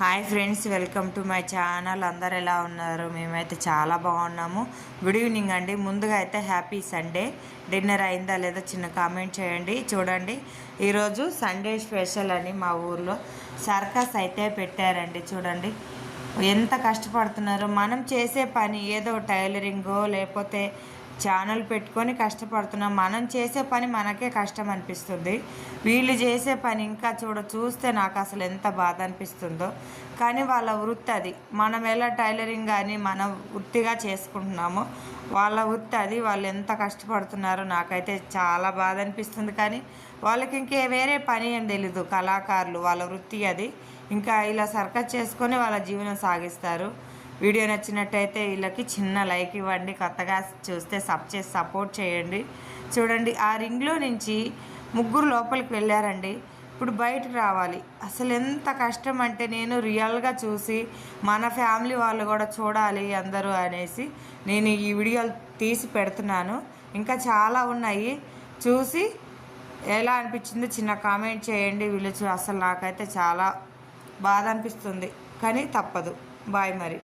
Hi friends welcome to my channel. అందరు ఎలా ఉన్నారు? మేమైతే చాలా బాగున్నాము. గుడ్ ఈవినింగ్ అండి. ముందుగా అయితే హ్యాపీ సండే. డిన్నర్ అయిందా లేదా చిన్న కామెంట్ చేయండి. చూడండి ఈరోజు సండే స్పెషల్ అని మా ఊర్లో సర్కస్ అయితే పెట్టారండి. చూడండి ఎంత కష్టపడుతున్నారో. మనం చేసే పని ఏదో టైలరింగో లేకపోతే ఛానల్ పెట్టుకొని కష్టపడుతున్నాం. మనం చేసే పని మనకే కష్టం అనిపిస్తుంది. వీళ్ళు చేసే పని ఇంకా చూడ చూస్తే నాకు అసలు ఎంత బాధ అనిపిస్తుందో. కానీ వాళ్ళ వృత్తి అది. మనం ఎలా టైలరింగ్ కానీ మనం వృత్తిగా చేసుకుంటున్నామో వాళ్ళ వృత్తి అది. వాళ్ళు ఎంత కష్టపడుతున్నారో నాకైతే చాలా బాధ అనిపిస్తుంది. కానీ వాళ్ళకి ఇంకే వేరే పని ఏం తెలీదు. కళాకారులు వాళ్ళ వృత్తి అది. ఇంకా ఇలా సర్కస్ చేసుకొని వాళ్ళ జీవనం సాగిస్తారు. వీడియో నచ్చినట్టయితే వీళ్ళకి చిన్న లైక్ ఇవ్వండి. కొత్తగా చూస్తే సబ్ చేసి సపోర్ట్ చేయండి. చూడండి ఆ రింగ్లో నుంచి ముగ్గురు లోపలికి వెళ్ళారండి. ఇప్పుడు బయటకు రావాలి. అసలు ఎంత కష్టం అంటే నేను రియల్గా చూసి మన ఫ్యామిలీ వాళ్ళు కూడా చూడాలి అందరూ అనేసి నేను ఈ వీడియోలు తీసి పెడుతున్నాను. ఇంకా చాలా ఉన్నాయి. చూసి ఎలా అనిపించిందో చిన్న కామెంట్ చేయండి. వీళ్ళు చూ- అసలు నాకైతే చాలా బాధ అనిపిస్తుంది. కానీ తప్పదు. బాయ్ మరి.